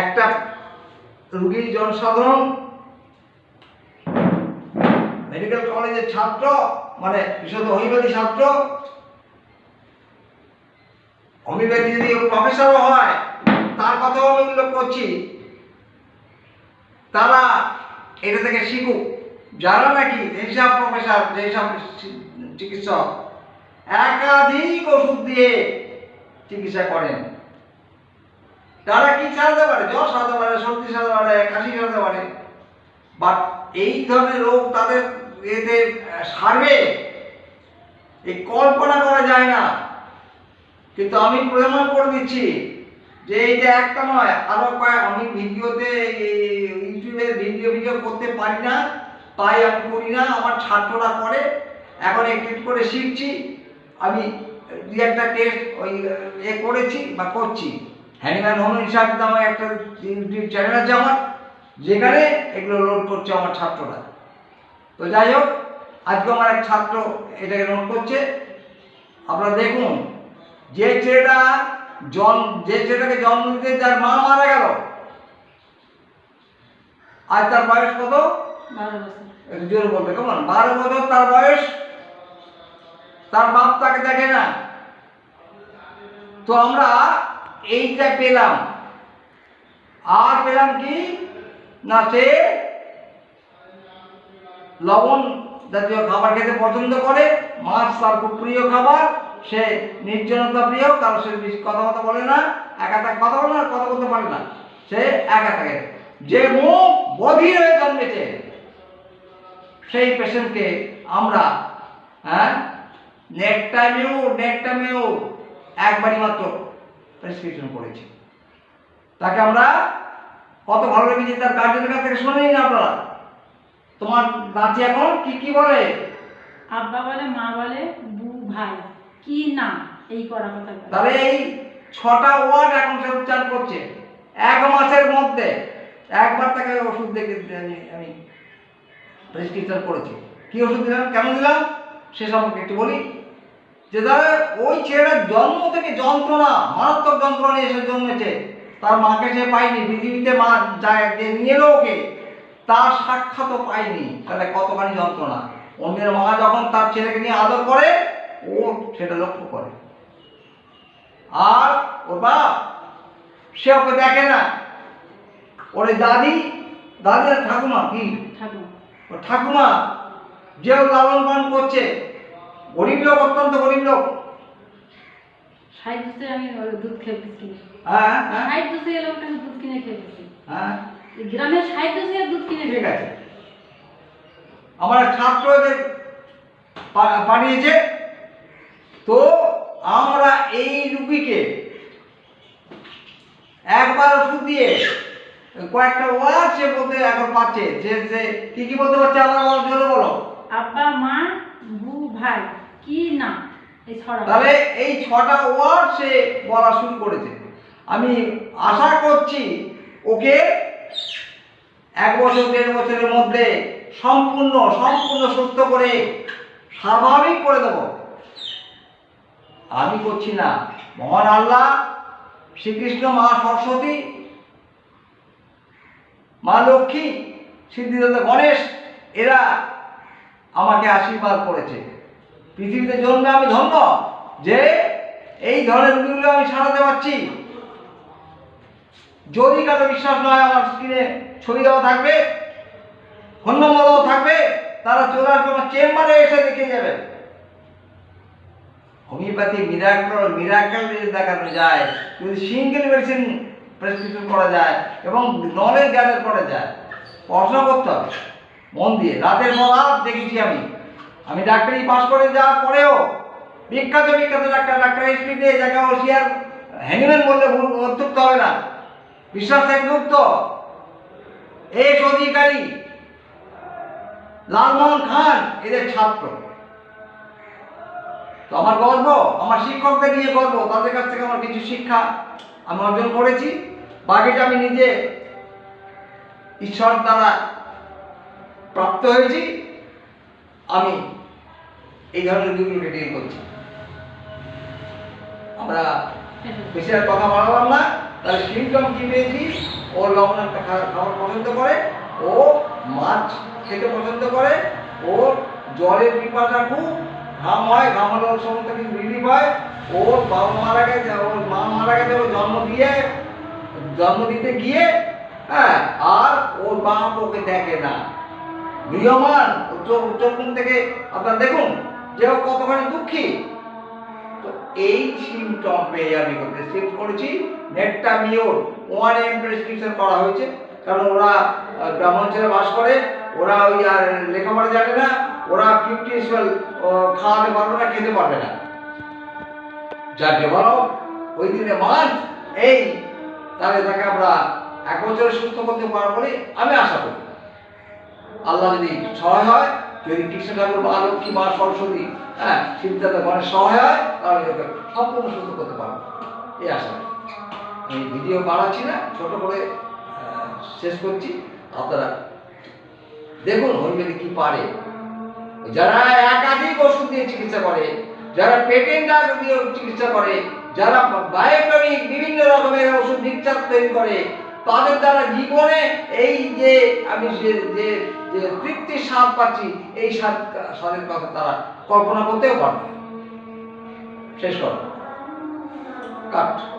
একটা রুগীর জনসাধারণ মেডিকেল কলেজের ছাত্র মানে বিশদ হোমিওপ্যাথি ছাত্র হোমিওপ্যাথি যদি প্রফেসরও হয়, তার কথাও আমি উল্লেখ করছি। তারা এটা থেকে শিখুক। যারা নাকি যেসব প্রফেসর যেসব চিকিৎসক, একাধিক ওষুধ দিয়ে চিকিৎসা করেন। তারা কি সারাতে পারে? জ্বর সারাতে পারে সর্দি সারাতে পারে কাশি সারাতে পারে। বাট এই ধরনের রোগ তাদের এতে সারবে? এই কল্পনা করা যায় না। কিন্তু আমি প্রমাণ করে দিচ্ছি যে এইটা একটা নয়, আরও কয়েক, আমি ভিডিওতে ইউটিউবে ভিডিও ভিডিও করতে পারি না, তাই আমি করি না, আমার ছাত্ররা করে। এখন একটু করে শিখছি, আমি দুই একটা টেস্ট ওই এ করেছি বা করছি। হ্যানিম্যান হোম হিসাবে আমার একটা ইউটিউব চ্যানেল আছে আমার যেখানে এগুলো লোড করছে আমার ছাত্ররা। তো যাই হোক আজকে আমার এক ছাত্র এটাকে নোট করছে। আপনারা দেখুন যে ছেলেটা জন যে ছেলেটাকে জন্ম দিতে যার মা মারা গেল আজ তার বয়স কত? জোরে বলবে কেমন বারো বছর তার বয়স তার বাপ তাকে দেখে না। তো আমরা এইটা পেলাম। আর পেলাম কি? না, সে লবণ জাতীয় খাবার খেতে পছন্দ করে, মাছ তার খুব প্রিয় খাবার, সে নির্জনতা প্রিয়, কারণ সে কথা কথা বলে না, একা থাকে কথা বলে না কথা বলতে পারে না। সে একা থাকে যে মুখ বধির হয়ে জন্মেছে, সেই পেশেন্টকে আমরা হ্যাঁ নেকটামিউ নেকটামিউ একবারই মাত্র প্রেসক্রিপশন করেছি তাকে আমরা কত ভালো লেগেছে তার গার্জেনের কাছ থেকে শুনে নিন আপনারা? তোমার নাচি এখন কি কি বলে? আব্বা বলে মা বলে বু ভাই কি না? এই করা কথা তাহলে এই ছটা ওয়ার্ড এখন সে উচ্চারণ করছে। এক মাসের মধ্যে একবার তাকে ওষুধ দেখে আমি আমি প্রেসক্রিপশন করেছি। কি ওষুধ দিলাম? কেন দিলাম? সে সম্পর্কে একটু বলি। যে তারা ওই ছেলেটার জন্ম থেকে যন্ত্রণা মারাত্মক যন্ত্রণা নিয়ে এসে জন্মেছে। তার মাকে সে পায়নি পৃথিবীতে মা যায় যে নিয়ে এলো ওকে। তার সাক্ষাৎও পায়নি তাহলে কতখানি যন্ত্রণা? অন্যের মা যখন তার ছেলেকে নিয়ে আদর করে ও সেটা লক্ষ্য করে। আর ওর বাপ সে ওকে দেখে না। ওর দাদি দাদি আর ঠাকুমা কি? ঠাকুমা। যে লালন পালন করছে গরিব লোক অত্যন্ত গরিব লোক। বছরে আমি দুধ খেয়ে কিনে হ্যাঁ হ্যাঁ ষাট বছরে লোকটা দুধ কিনে খেয়েছি হ্যাঁ। গ্রামের ষাট বছরে দুধ কিনে ঠিক খেয়েছি আছে। আমার ছাত্র এদের পাঠিয়েছে। তো আমরা এই রুগীকে একবার ওষুধ দিয়ে কয়েকটা ওয়ার্ড সে বলতে এখন পাচ্ছে। যে কি কি বলতে পারছে আমার জন্য বলো। আব্বা মা বু ভাই। কি না? এই ছড়া তাহলে এই ছটা ওয়ার্ড সে বলা শুরু করেছে। আমি আশা করছি ওকে এক বছর, দেড় বছরের মধ্যে সম্পূর্ণ সম্পূর্ণ সুস্থ করে স্বাভাবিক করে দেব। আমি করছি না। মহান আল্লাহ, শ্রীকৃষ্ণ মা সরস্বতী, মা লক্ষ্মী, সিদ্ধিদাতা গণেশ, এরা আমাকে আশীর্বাদ করেছে। পৃথিবীতে জন্মে আমি ধন্য, যে এই ধরনের রুগীগুলো আমি সারাতে পারছি। যদি কারও বিশ্বাস নয় আমার স্ক্রিনে ছবি দেওয়া থাকবে ফোন নম্বর থাকবে, তারা চলে আসবে আমার চেম্বারে এসে দেখে যাবে। হোমিওপ্যাথি মিরাকল মিরাকল দেখানো যায়, যদি সিঙ্গেল মেডিসিন প্রেসক্রিপশন করা যায় এবং নলেজ গ্যাদার করা যায়, পড়াশোনা করতে হবে, মন দিয়ে। রাতের পর দেখেছি আমি। আমি ডাক্তারি পাস করে যাওয়ার পরেও বিখ্যাত বিখ্যাত ডাক্তার ডাক্তার এসপি দিয়ে যাকে ওসিয়ার হ্যানিম্যান বললে অত্যুক্ত হবে না। বিশ্বাস সেনগুপ্ত এস অধিকারী লালমোহন খান, এদের ছাত্র। তো আমার গর্ব, আমার শিক্ষকদের নিয়ে গর্ব, তাদের কাছ থেকে আমার কিছু শিক্ষা আমি অর্জন করেছি। বাকিটা আমি নিজে ঈশ্বর দ্বারা প্রাপ্ত হয়েছি। আমি এই ধরনের রোগীগুলোকে ডিল করছি। আমরা আর কথা বাড়ালাম না, তাহলে সিমটম কি পেয়েছি? ও লবণ একটা খা- খাবার পছন্দ করে, ও মাছ খেতে পছন্দ করে, ও জলের পিপাসা খুব, ঘাম হয়, ঘামানোর সমস্ত কিছু রিলিফ হয় ওর বাবা মারা গেছে ওর মা মারা গেছে ওর জন্ম দিয়ে, জন্ম দিতে গিয়ে হ্যাঁ আর ওর বাপ ওকে দেখে না। গৃহমান চোখ চোখ থেকে আপনার দেখুন যে ও কতখানি দুঃখী? তো এই সিমটম পেয়ে আমি প্রেসক্রিপ্ট করেছি নেটটা মিওর ওয়ান এম প্রেসক্রিপশন করা হয়েছে। কারণ ওরা গ্রামাঞ্চলে বাস করে, ওরা ওই আর লেখাপড়া জানে না, ওরা ফিফটি খাওয়াতে পারবে না, খেতে পারবে না। যা বলো, ওই দিনে মান এই, তাহলে তাকে আমরা এক বছরে সুস্থ করতে পারব বলে আমি আশা করি। আল্লাহ যদি সহায় হয় যদি কৃষ্ণ ঠাকুর মা লক্ষ্মী মা সরস্বতী হ্যাঁ সিদ্ধান্ত ঘরে সহায় হয় তাহলে ওকে সম্পূর্ণ সুস্থ করতে পারব। এই আশা আমি ভিডিও বাড়াচ্ছি না, ছোট করে শেষ করছি। আপনারা দেখুন হইমেলে কি পারে। যারা একাধিক ওষুধ দিয়ে চিকিৎসা করে, যারা পেটেন্ট দিয়ে চিকিৎসা করে, যারা বায়োটনিক বিভিন্ন রকমের ওষুধ মিক্সচার তৈরি করে তাদের দ্বারা জীবনে এই যে আমি যে যে যে তৃপ্তির স্বাদ পাচ্ছি, এই স্বাদ, স্বাদের কথা তারা কল্পনা করতেও পারবে শেষ কর কাট।